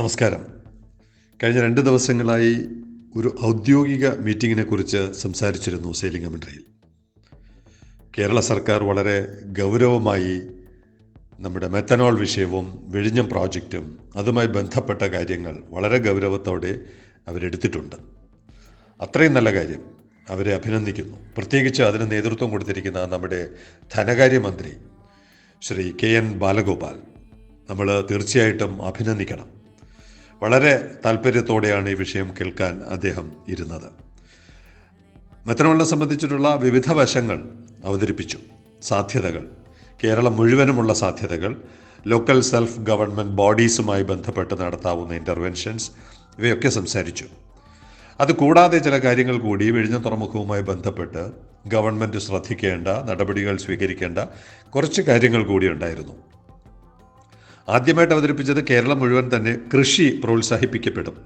നമസ്കാരം. കഴിഞ്ഞ രണ്ട് ദിവസങ്ങളായി ഒരു ഔദ്യോഗിക മീറ്റിങ്ങിനെ കുറിച്ച് സംസാരിച്ചിരുന്നു സെയിലിംഗ് കമൻട്രിയിൽ കേരള സർക്കാർ വളരെ ഗൗരവമായി നമ്മുടെ മെത്തനോൾ വിഷയവും വിഴിഞ്ഞം പ്രോജക്റ്റും അതുമായി ബന്ധപ്പെട്ട കാര്യങ്ങൾ വളരെ ഗൗരവത്തോടെ അവരെടുത്തിട്ടുണ്ട്. അത്രയും നല്ല കാര്യം അവരെ അഭിനന്ദിക്കുന്നു. പ്രത്യേകിച്ച് അതിന് നേതൃത്വം കൊടുത്തിരിക്കുന്ന നമ്മുടെ ധനകാര്യമന്ത്രി ശ്രീ കെ എൻ ബാലഗോപാൽ നമ്മൾ തീർച്ചയായിട്ടും അഭിനന്ദിക്കണം. വളരെ താല്പര്യത്തോടെയാണ് ഈ വിഷയം കേൾക്കാൻ അദ്ദേഹം ഇരുന്നത്. മെത്തനോളിനെ സംബന്ധിച്ചിട്ടുള്ള വിവിധ വശങ്ങൾ അവതരിപ്പിച്ചു. സാധ്യതകൾ. കേരളം മുഴുവനുമുള്ള സാധ്യതകൾ. ലോക്കൽ സെൽഫ് ഗവൺമെന്റ് ബോഡീസുമായി ബന്ധപ്പെട്ട് നടത്താവുന്ന ഇന്റർവെൻഷൻസ് ഇവയൊക്കെ സംസാരിച്ചു. അതുകൂടാതെ ചില കാര്യങ്ങൾ കൂടി വിഴിഞ്ഞ തുറമുഖവുമായി ബന്ധപ്പെട്ട് ഗവൺമെന്റ് ശ്രദ്ധിക്കേണ്ട നടപടികൾ സ്വീകരിക്കേണ്ട കുറച്ച് കാര്യങ്ങൾ കൂടി ഉണ്ടായിരുന്നു. ആദ്യമായിട്ട് അവതരിപ്പിച്ചത് കേരളം മുഴുവൻ തന്നെ കൃഷി പ്രോത്സാഹിപ്പിക്കപ്പെടും.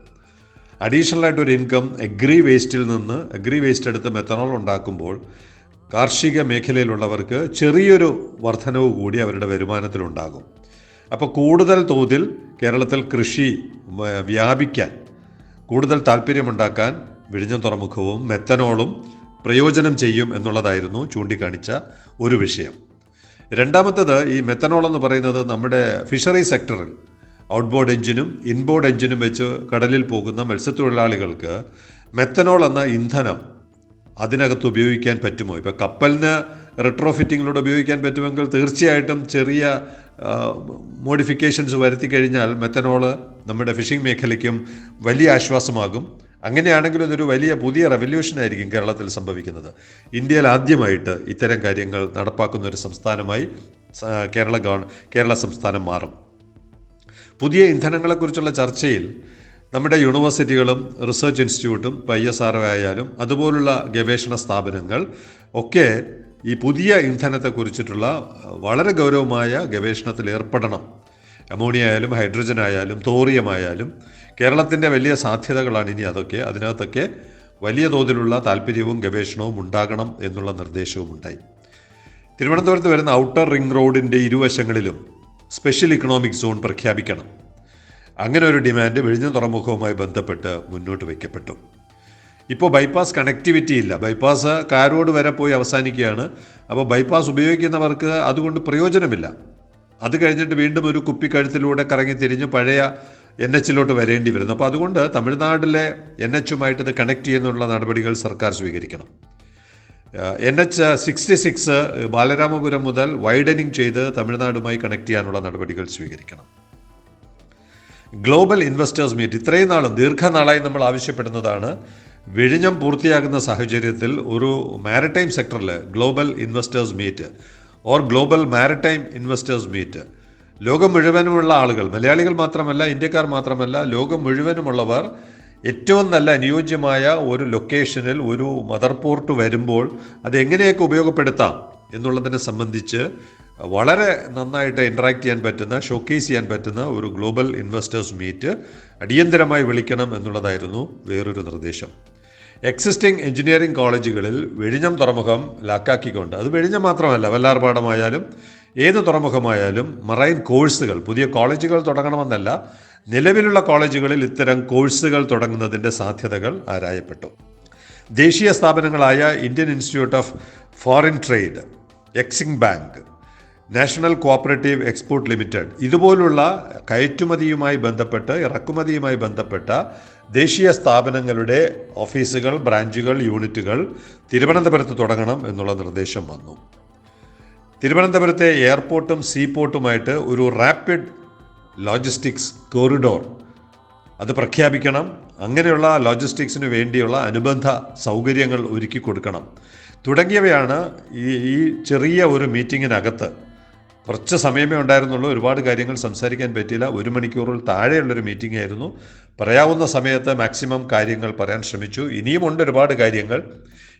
അഡീഷണൽ ആയിട്ട് ഒരു ഇൻകം എഗ്രി വേസ്റ്റിൽ നിന്ന് എഗ്രി വേസ്റ്റ് എടുത്ത് മെത്തനോൾ ഉണ്ടാക്കുമ്പോൾ കാർഷിക മേഖലയിലുള്ളവർക്ക് ചെറിയൊരു വർധനവ് കൂടി അവരുടെ വരുമാനത്തിലുണ്ടാകും അപ്പോൾ കൂടുതൽ തോതിൽ കേരളത്തിൽ കൃഷി വ്യാപിക്കാൻ കൂടുതൽ താല്പര്യമുണ്ടാക്കാൻ വിഴിഞ്ഞം തുറമുഖവും മെത്തനോളും പ്രയോജനം ചെയ്യും എന്നുള്ളതായിരുന്നു ചൂണ്ടിക്കാണിച്ച ഒരു വിഷയം. രണ്ടാമത്തത് ഈ മെത്തനോൾ എന്ന് പറയുന്നത് നമ്മുടെ ഫിഷറി സെക്ടറിൽ ഔട്ട്ബോർഡ് എഞ്ചിനും ഇൻബോർഡ് എഞ്ചിനും വെച്ച് കടലിൽ പോകുന്ന മത്സ്യത്തൊഴിലാളികൾക്ക് മെത്തനോൾ എന്ന ഇന്ധനം അതിനകത്ത് ഉപയോഗിക്കാൻ പറ്റുമോ? ഇപ്പോൾ കപ്പലിന് റിട്രോഫിറ്റിങ്ങിലൂടെ ഉപയോഗിക്കാൻ പറ്റുമെങ്കിൽ തീർച്ചയായിട്ടും ചെറിയ മോഡിഫിക്കേഷൻസ് വരുത്തി കഴിഞ്ഞാൽ മെത്തനോൾ നമ്മുടെ ഫിഷിംഗ് മേഖലയ്ക്കും വലിയ ആശ്വാസമാകും. അങ്ങനെയാണെങ്കിൽ ഇതൊരു വലിയ പുതിയ റെവല്യൂഷൻ ആയിരിക്കും കേരളത്തിൽ സംഭവിക്കുന്നത്. ഇന്ത്യയിൽ ആദ്യമായിട്ട് ഇത്തരം കാര്യങ്ങൾ നടപ്പാക്കുന്ന ഒരു സംസ്ഥാനമായി കേരള ഗവൺ കേരള സംസ്ഥാനം മാറും. പുതിയ ഇന്ധനങ്ങളെക്കുറിച്ചുള്ള ചർച്ചയിൽ നമ്മുടെ യൂണിവേഴ്സിറ്റികളും റിസർച്ച് ഇൻസ്റ്റിറ്റ്യൂട്ടും പൈ എസ് ആർ ആയാലും അതുപോലുള്ള ഗവേഷണ സ്ഥാപനങ്ങൾ ഒക്കെ ഈ പുതിയ ഇന്ധനത്തെക്കുറിച്ചിട്ടുള്ള വളരെ ഗൗരവമായ ഗവേഷണത്തിൽ ഏർപ്പെടണം അമോണിയ ആയാലും ഹൈഡ്രജൻ ആയാലും തോറിയം ആയാലും കേരളത്തിന്റെ വലിയ സാധ്യതകളാണ് ഇനി അതൊക്കെ. അതിനകത്തൊക്കെ വലിയ തോതിലുള്ള താല്പര്യവും ഗവേഷണവും ഉണ്ടാകണം എന്നുള്ള നിർദ്ദേശവും ഉണ്ടായി. തിരുവനന്തപുരത്ത് വരുന്ന ഔട്ടർ റിംഗ് റോഡിന്റെ ഇരുവശങ്ങളിലും സ്പെഷ്യൽ ഇക്കണോമിക് സോൺ പ്രഖ്യാപിക്കണം. അങ്ങനെ ഒരു ഡിമാൻഡ് വിഴിഞ്ഞ തുറമുഖവുമായി ബന്ധപ്പെട്ട് മുന്നോട്ട് വയ്ക്കപ്പെട്ടു. ഇപ്പോൾ ബൈപ്പാസ് കണക്ടിവിറ്റി ഇല്ല. ബൈപ്പാസ് കാരോട് വരെ പോയി അവസാനിക്കുകയാണ്. അപ്പോൾ ബൈപ്പാസ് ഉപയോഗിക്കുന്നവർക്ക് അതുകൊണ്ട് പ്രയോജനമില്ല. അത് കഴിഞ്ഞിട്ട് വീണ്ടും ഒരു കുപ്പിക്കഴുത്തിലൂടെ കറങ്ങി തിരിഞ്ഞ് പഴയ എൻ എച്ചിലോട്ട് വരേണ്ടി വരുന്നു അപ്പോൾ അതുകൊണ്ട് തമിഴ്നാട്ടിലെ എൻ എച്ചുമായിട്ട് ഇത് കണക്ട് ചെയ്യുന്നുള്ള നടപടികൾ സർക്കാർ സ്വീകരിക്കണം. N H sixty six Balaramapuram മുതൽ വൈഡനിങ് ചെയ്ത് തമിഴ്നാടുമായി കണക്ട് ചെയ്യാനുള്ള നടപടികൾ സ്വീകരിക്കണം. ഗ്ലോബൽ ഇൻവെസ്റ്റേഴ്സ് മീറ്റ് ഇത്രയും നാളും ദീർഘനാളായി നമ്മൾ ആവശ്യപ്പെടുന്നതാണ്. വിഴിഞ്ഞം പൂർത്തിയാകുന്ന സാഹചര്യത്തിൽ ഒരു മാരിടൈം സെക്ടറിൽ global investors meet or global maritime investors meet ലോകം മുഴുവനുമുള്ള ആളുകൾ മലയാളികൾ മാത്രമല്ല ഇന്ത്യക്കാർ മാത്രമല്ല ലോകം മുഴുവനുമുള്ളവർ ഏറ്റവും നല്ല അനുയോജ്യമായ ഒരു ലൊക്കേഷനിൽ ഒരു മദർ പോർട്ട് വരുമ്പോൾ അത് എങ്ങനെയൊക്കെ ഉപയോഗപ്പെടുത്താം എന്നുള്ളതിനെ സംബന്ധിച്ച് വളരെ നന്നായിട്ട് ഇൻട്രാക്ട് ചെയ്യാൻ പറ്റുന്ന ഷോക്കേസ് ചെയ്യാൻ പറ്റുന്ന ഒരു ഗ്ലോബൽ ഇൻവെസ്റ്റേഴ്സ് മീറ്റ് അടിയന്തരമായി വിളിക്കണം എന്നുള്ളതായിരുന്നു വേറൊരു നിർദ്ദേശം. എക്സിസ്റ്റിംഗ് എഞ്ചിനീയറിംഗ് കോളേജുകളിൽ വെഴിഞ്ഞം തുറമുഖം ലാക്കാക്കിക്കൊണ്ട് അത് വെഴിഞ്ഞം മാത്രമല്ല വല്ലാർപാടമായാലും ഏത് തുറമുഖമായാലും മറൈൻ കോഴ്സുകൾ പുതിയ കോളേജുകൾ തുടങ്ങണമെന്നല്ല നിലവിലുള്ള കോളേജുകളിൽ ഇത്തരം കോഴ്സുകൾ തുടങ്ങുന്നതിന്റെ സാധ്യതകൾ ആരായപ്പെട്ടു. ദേശീയ സ്ഥാപനങ്ങളായ Indian Institute of Foreign Trade Exim Bank National Cooperative Export Limited ഇതുപോലുള്ള കയറ്റുമതിയുമായി ബന്ധപ്പെട്ട് ഇറക്കുമതിയുമായി ബന്ധപ്പെട്ട ദേശീയ സ്ഥാപനങ്ങളുടെ ഓഫീസുകൾ ബ്രാഞ്ചുകൾ യൂണിറ്റുകൾ തിരുവനന്തപുരത്ത് തുടങ്ങണം എന്നുള്ള നിർദ്ദേശം വന്നു. തിരുവനന്തപുരത്തെ എയർപോർട്ടും സീപോർട്ടുമായിട്ട് ഒരു റാപ്പിഡ് ലോജിസ്റ്റിക്സ് കോറിഡോർ അത് പ്രഖ്യാപിക്കണം. അങ്ങനെയുള്ള ലോജിസ്റ്റിക്സിന് വേണ്ടിയുള്ള അനുബന്ധ സൗകര്യങ്ങൾ ഒരുക്കി കൊടുക്കണം. തുടങ്ങിയവയാണ് ഈ ഈ ചെറിയ ഒരു മീറ്റിങ്ങിനകത്ത് കുറച്ച് സമയമേ ഉണ്ടായിരുന്നുള്ളൂ. ഒരുപാട് കാര്യങ്ങൾ സംസാരിക്കാൻ പറ്റിയില്ല. ഒരു മണിക്കൂറിൽ താഴെയുള്ളൊരു മീറ്റിംഗ് ആയിരുന്നു. പറയാവുന്ന സമയത്ത് മാക്സിമം കാര്യങ്ങൾ പറയാൻ ശ്രമിച്ചു. ഇനിയുമുണ്ട് ഒരുപാട് കാര്യങ്ങൾ.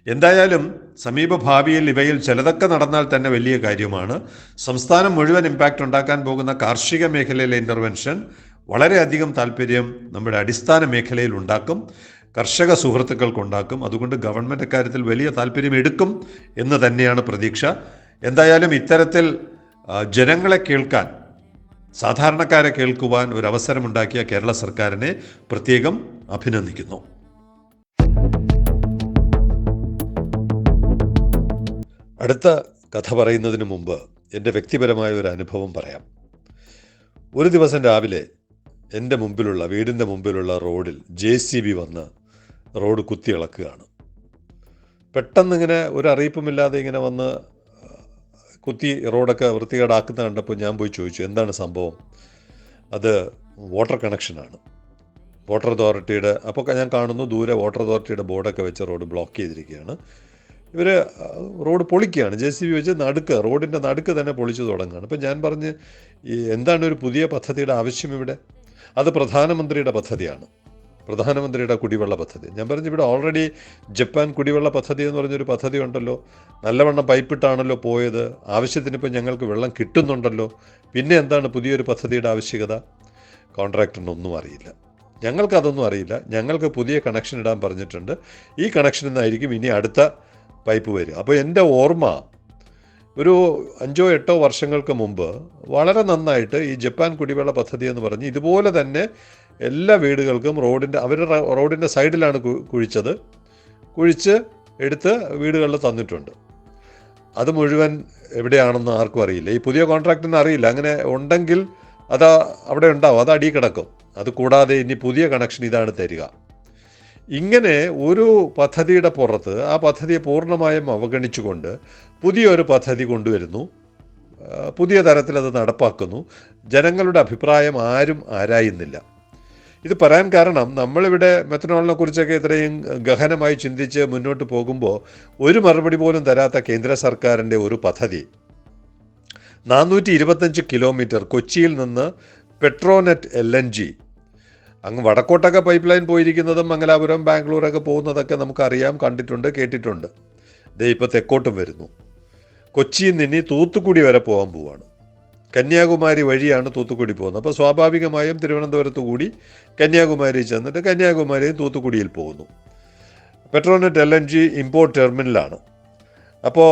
എന്തായാലും സമീപ ഭാവിയിൽ ഇവയിൽ ചിലതൊക്കെ നടന്നാൽ തന്നെ വലിയ കാര്യമാണ്. സംസ്ഥാനം മുഴുവൻ ഇമ്പാക്റ്റ് ഉണ്ടാക്കാൻ പോകുന്ന കാർഷിക മേഖലയിലെ ഇന്റർവെൻഷൻ വളരെയധികം താല്പര്യം നമ്മുടെ അടിസ്ഥാന മേഖലയിൽ ഉണ്ടാക്കും. കർഷക സുഹൃത്തുക്കൾക്കുണ്ടാക്കും അതുകൊണ്ട് ഗവൺമെന്റ് അക്കാര്യത്തിൽ വലിയ താല്പര്യം എടുക്കും എന്ന് തന്നെയാണ് പ്രതീക്ഷ. എന്തായാലും ഇത്തരത്തിൽ ജനങ്ങളെ കേൾക്കാൻ സാധാരണക്കാരെ കേൾക്കുവാൻ ഒരു അവസരമുണ്ടാക്കിയ കേരള സർക്കാരിനെ പ്രത്യേകം അഭിനന്ദിക്കുന്നു. അടുത്ത കഥ പറയുന്നതിന് മുമ്പ് എന്റെ വ്യക്തിപരമായ ഒരു അനുഭവം പറയാം. ഒരു ദിവസം രാവിലെ എന്റെ മുമ്പിലുള്ള വീടിന്റെ മുമ്പിലുള്ള റോഡിൽ ജെ സി ബി വന്ന് റോഡ് കുത്തിയിളക്കുകയാണ്. പെട്ടെന്നിങ്ങനെ പെട്ടെന്ന് ഒരു അറിയിപ്പുമില്ലാതെ ഇങ്ങനെ വന്ന് കുത്തി റോഡൊക്കെ വൃത്തികേടാക്കുന്ന കണ്ടപ്പോൾ ഞാൻ പോയി ചോദിച്ചു എന്താണ് സംഭവം? അത് വാട്ടർ കണക്ഷനാണ് വാട്ടർ അതോറിറ്റിയുടെ അപ്പോൾ ഞാൻ കാണുന്നു ദൂരെ വാട്ടർ അതോറിറ്റിയുടെ ബോർഡൊക്കെ വെച്ച് റോഡ് ബ്ലോക്ക് ചെയ്തിരിക്കുകയാണ്. ഇവർ റോഡ് പൊളിക്കുകയാണ്. ജെ സി ബി വെച്ച് നടുക്ക് റോഡിന്റെ നടുക്ക് തന്നെ പൊളിച്ചു തുടങ്ങുകയാണ്. അപ്പം ഞാൻ പറഞ്ഞ് എന്താണ് ഒരു പുതിയ പദ്ധതിയുടെ ആവശ്യം ഇവിടെ? അത് പ്രധാനമന്ത്രിയുടെ പദ്ധതിയാണ്. പ്രധാനമന്ത്രിയുടെ കുടിവെള്ള പദ്ധതി. ഞാൻ പറഞ്ഞു ഇവിടെ ഓൾറെഡി ജപ്പാൻ കുടിവെള്ള പദ്ധതി എന്ന് പറഞ്ഞൊരു പദ്ധതി ഉണ്ടല്ലോ. നല്ലവണ്ണം പൈപ്പിട്ടാണല്ലോ പോയത്. ആവശ്യത്തിന് ഇപ്പോൾ ഞങ്ങൾക്ക് വെള്ളം കിട്ടുന്നുണ്ടല്ലോ. പിന്നെ എന്താണ് പുതിയൊരു പദ്ധതിയുടെ ആവശ്യകത? കോൺട്രാക്ടറിനൊന്നും അറിയില്ല. ഞങ്ങൾക്കതൊന്നും അറിയില്ല. ഞങ്ങൾക്ക് പുതിയ കണക്ഷൻ ഇടാൻ പറഞ്ഞിട്ടുണ്ട്. ഈ കണക്ഷനിൽ നിന്നായിരിക്കും ഇനി അടുത്ത പൈപ്പ് വരിക. അപ്പോൾ എന്റെ ഓർമ്മ ഒരു അഞ്ചോ എട്ടോ വർഷങ്ങൾക്ക് മുമ്പ് വളരെ നന്നായിട്ട് ഈ ജപ്പാൻ കുടിവെള്ള പദ്ധതി എന്ന് പറഞ്ഞ് ഇതുപോലെ തന്നെ എല്ലാ വീടുകൾക്കും റോഡിന്റെ അവരുടെ റോഡിന്റെ സൈഡിലാണ് കുഴിച്ചത്. കുഴിച്ച് എടുത്ത് വീടുകളിൽ തന്നിട്ടുണ്ട്. അത് മുഴുവൻ എവിടെയാണെന്ന് ആർക്കും അറിയില്ല. ഈ പുതിയ കോൺട്രാക്റ്റിന് അറിയില്ല. അങ്ങനെ ഉണ്ടെങ്കിൽ അത് അവിടെ ഉണ്ടാവും. അത് അടി കിടക്കും. അത് കൂടാതെ ഇനി പുതിയ കണക്ഷൻ ഇതാണ് തരിക. ഇങ്ങനെ ഒരു പദ്ധതിയുടെ പുറത്ത് ആ പദ്ധതിയെ പൂർണമായും അവഗണിച്ചുകൊണ്ട് പുതിയൊരു പദ്ധതി കൊണ്ടുവരുന്നു. പുതിയ തരത്തിൽ അത് നടപ്പാക്കുന്നു. ജനങ്ങളുടെ അഭിപ്രായം ആരും ആരായുന്നില്ല. ഇത് പറയാൻ കാരണം നമ്മളിവിടെ മെത്തനോളിനെ കുറിച്ചൊക്കെ ഇത്രയും ഗഹനമായി ചിന്തിച്ച് മുന്നോട്ട് പോകുമ്പോൾ ഒരു മറുപടി പോലും തരാത്ത കേന്ദ്ര സർക്കാരിന്റെ ഒരു പദ്ധതി. നാനൂറ്റി ഇരുപത്തഞ്ച് കിലോമീറ്റർ കൊച്ചിയിൽ നിന്ന് പെട്രോനെറ്റ് എൽ എൻ ജി. അങ്ങ് വടക്കോട്ടൊക്കെ പൈപ്പ് ലൈൻ പോയിരിക്കുന്നതും മംഗലാപുരം ബാംഗ്ലൂരൊക്കെ പോകുന്നതൊക്കെ നമുക്കറിയാം കണ്ടിട്ടുണ്ട് കേട്ടിട്ടുണ്ട്. ദേ ഇപ്പോൾ തെക്കോട്ടും വരുന്നു. കൊച്ചിയിൽ നിന്ന് തൂത്തുക്കുടി വരെ പോകാൻ പോവാണ്. കന്യാകുമാരി വഴിയാണ് തൂത്തുക്കുടി പോകുന്നത്. അപ്പോൾ സ്വാഭാവികമായും തിരുവനന്തപുരത്ത് കൂടി കന്യാകുമാരി ചെന്നിട്ട് കന്യാകുമാരിയും തൂത്തുക്കുടിയിൽ പോകുന്നു. Petronet L N G import ടെർമിനലാണ് അപ്പോൾ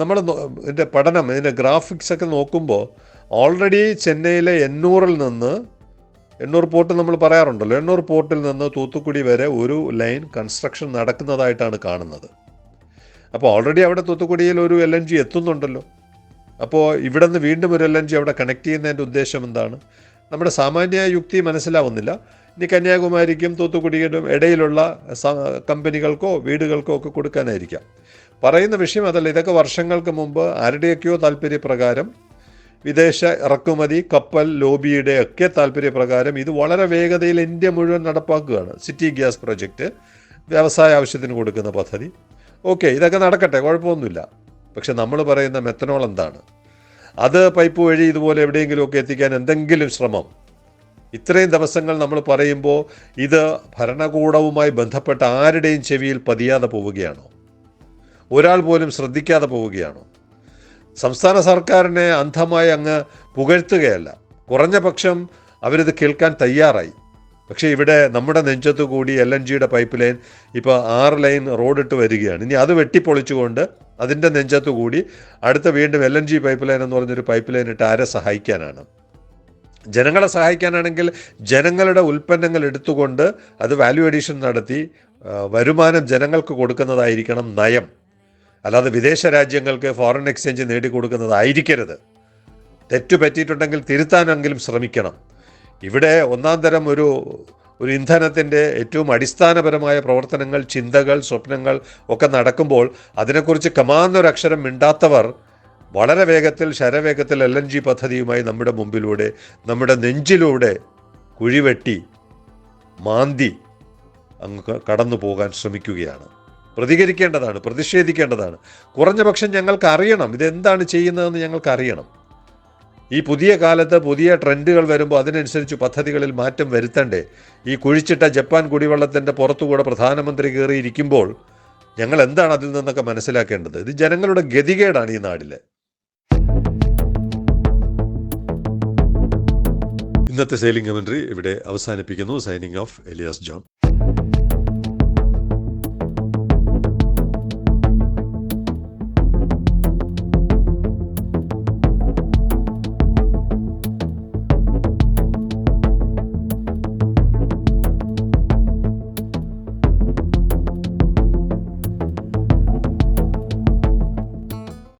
നമ്മൾ ഇതിന്റെ പഠനം ഇതിന്റെ ഗ്രാഫിക്സ് ഒക്കെ നോക്കുമ്പോൾ ഓൾറെഡി ചെന്നൈയിലെ എണ്ണൂറിൽ നിന്ന് എണ്ണൂർ പോർട്ട് നമ്മൾ പറയാറുണ്ടല്ലോ എണ്ണൂർ പോർട്ടിൽ നിന്ന് തൂത്തുക്കുടി വരെ ഒരു ലൈൻ കൺസ്ട്രക്ഷൻ നടക്കുന്നതായിട്ടാണ് കാണുന്നത്. അപ്പോൾ ഓൾറെഡി അവിടെ തൂത്തുക്കുടിയിൽ ഒരു എൽ എൻ ജി എത്തുന്നുണ്ടല്ലോ. അപ്പോൾ ഇവിടെ നിന്ന് വീണ്ടും ഒരു എൽ എൻ ജി അവിടെ കണക്ട് ചെയ്യുന്നതിന്റെ ഉദ്ദേശം എന്താണ്? നമ്മുടെ സാമാന്യ യുക്തി മനസ്സിലാവുന്നില്ല. ഇനി കന്യാകുമാരിക്കും തൂത്തുക്കുടിക്കും ഇടയിലുള്ള കമ്പനികൾക്കോ വീടുകൾക്കോ ഒക്കെ കൊടുക്കാനായിരിക്കാം. പറയുന്ന വിഷയം അതല്ല. ഇതൊക്കെ വർഷങ്ങൾക്ക് മുമ്പ് ആരുടെയൊക്കെയോ താല്പര്യപ്രകാരം വിദേശ ഇറക്കുമതി കപ്പൽ ലോബിയുടെ ഒക്കെ താല്പര്യപ്രകാരം ഇത് വളരെ വേഗതയിൽ ഇന്ത്യ മുഴുവൻ നടപ്പാക്കുകയാണ്. സിറ്റി ഗ്യാസ് പ്രൊജക്റ്റ് വ്യവസായ ആവശ്യത്തിന് കൊടുക്കുന്ന പദ്ധതി. ഓക്കെ ഇതൊക്കെ നടക്കട്ടെ. കുഴപ്പമൊന്നുമില്ല. പക്ഷെ നമ്മൾ പറയുന്ന മെത്തനോൾ എന്താണ്? അത് പൈപ്പ് വഴി ഇതുപോലെ എവിടെയെങ്കിലുമൊക്കെ എത്തിക്കാൻ എന്തെങ്കിലും ശ്രമം. ഇത്രയും ദിവസങ്ങൾ നമ്മൾ പറയുമ്പോൾ ഇത് ഭരണകൂടവുമായി ബന്ധപ്പെട്ട ആരുടെയും ചെവിയിൽ പതിയാതെ പോവുകയാണോ? ഒരാൾ പോലും ശ്രദ്ധിക്കാതെ പോവുകയാണോ? സംസ്ഥാന സർക്കാരിനെ അന്ധമായി അങ്ങ് പുകഴ്ത്തുകയല്ല. കുറഞ്ഞ പക്ഷം അവരിത് കേൾക്കാൻ തയ്യാറായി. പക്ഷേ ഇവിടെ നമ്മുടെ നെഞ്ചത്തു കൂടി എൽ എൻ ജിയുടെ പൈപ്പ് ലൈൻ ഇപ്പോൾ ആറ് ലൈൻ റോഡിട്ട് വരികയാണ്. ഇനി അത് വെട്ടിപ്പൊളിച്ചുകൊണ്ട് അതിന്റെ നെഞ്ചത്തു കൂടി അടുത്ത വീണ്ടും L N G pipe line എന്ന് പറഞ്ഞൊരു പൈപ്പ് ലൈൻ ഇട്ട് ആരെ സഹായിക്കാനാണ്. ജനങ്ങളെ സഹായിക്കാനാണെങ്കിൽ ജനങ്ങളുടെ ഉൽപ്പന്നങ്ങൾ എടുത്തുകൊണ്ട് അത് വാല്യൂ അഡീഷൻ നടത്തി വരുമാനം ജനങ്ങൾക്ക് കൊടുക്കുന്നതായിരിക്കണം നയം. അല്ലാതെ വിദേശ രാജ്യങ്ങൾക്ക് ഫോറിൻ എക്സ്ചേഞ്ച് നേടിക്കൊടുക്കുന്നതായിരിക്കരുത്. തെറ്റുപറ്റിയിട്ടുണ്ടെങ്കിൽ തിരുത്താനെങ്കിലും ശ്രമിക്കണം. ഇവിടെ ഒന്നാം തരം ഒരു ഒരു ഇന്ധനത്തിന്റെ ഏറ്റവും അടിസ്ഥാനപരമായ പ്രവർത്തനങ്ങൾ ചിന്തകൾ സ്വപ്നങ്ങൾ ഒക്കെ നടക്കുമ്പോൾ അതിനെക്കുറിച്ച് കമാന്നൊരക്ഷരം മിണ്ടാത്തവർ വളരെ വേഗത്തിൽ ശരവേഗത്തിൽ എൽ എൻ ജി പദ്ധതിയുമായി നമ്മുടെ മുമ്പിലൂടെ നമ്മുടെ നെഞ്ചിലൂടെ കുഴിവെട്ടി മാന്തി അങ്ങ് കടന്നു പോകാൻ ശ്രമിക്കുകയാണ്. പ്രതികരിക്കേണ്ടതാണ് പ്രതിഷേധിക്കേണ്ടതാണ്. കുറഞ്ഞ പക്ഷം ഞങ്ങൾക്ക് ഇതെന്താണ് ചെയ്യുന്നതെന്ന് ഞങ്ങൾക്ക് അറിയണം ഈ പുതിയ കാലത്ത് പുതിയ ട്രെൻഡുകൾ വരുമ്പോൾ അതിനനുസരിച്ച് പദ്ധതികളിൽ മാറ്റം വരുത്തണ്ടേ? ഈ കുഴിച്ചിട്ട ജപ്പാൻ കുടിവെള്ളത്തിന്റെ പുറത്തുകൂടെ പ്രധാനമന്ത്രി കയറിയിരിക്കുമ്പോൾ ഞങ്ങൾ എന്താണ് അതിൽ നിന്നൊക്കെ മനസ്സിലാക്കേണ്ടത്? ഇത് ജനങ്ങളുടെ ഗതികേടാണ് ഈ നാടിലെ. ഇന്നത്തെ സെയിലിംഗ് കമൻട്രി ഇവിടെ അവസാനിപ്പിക്കുന്നു. Signing off Elias John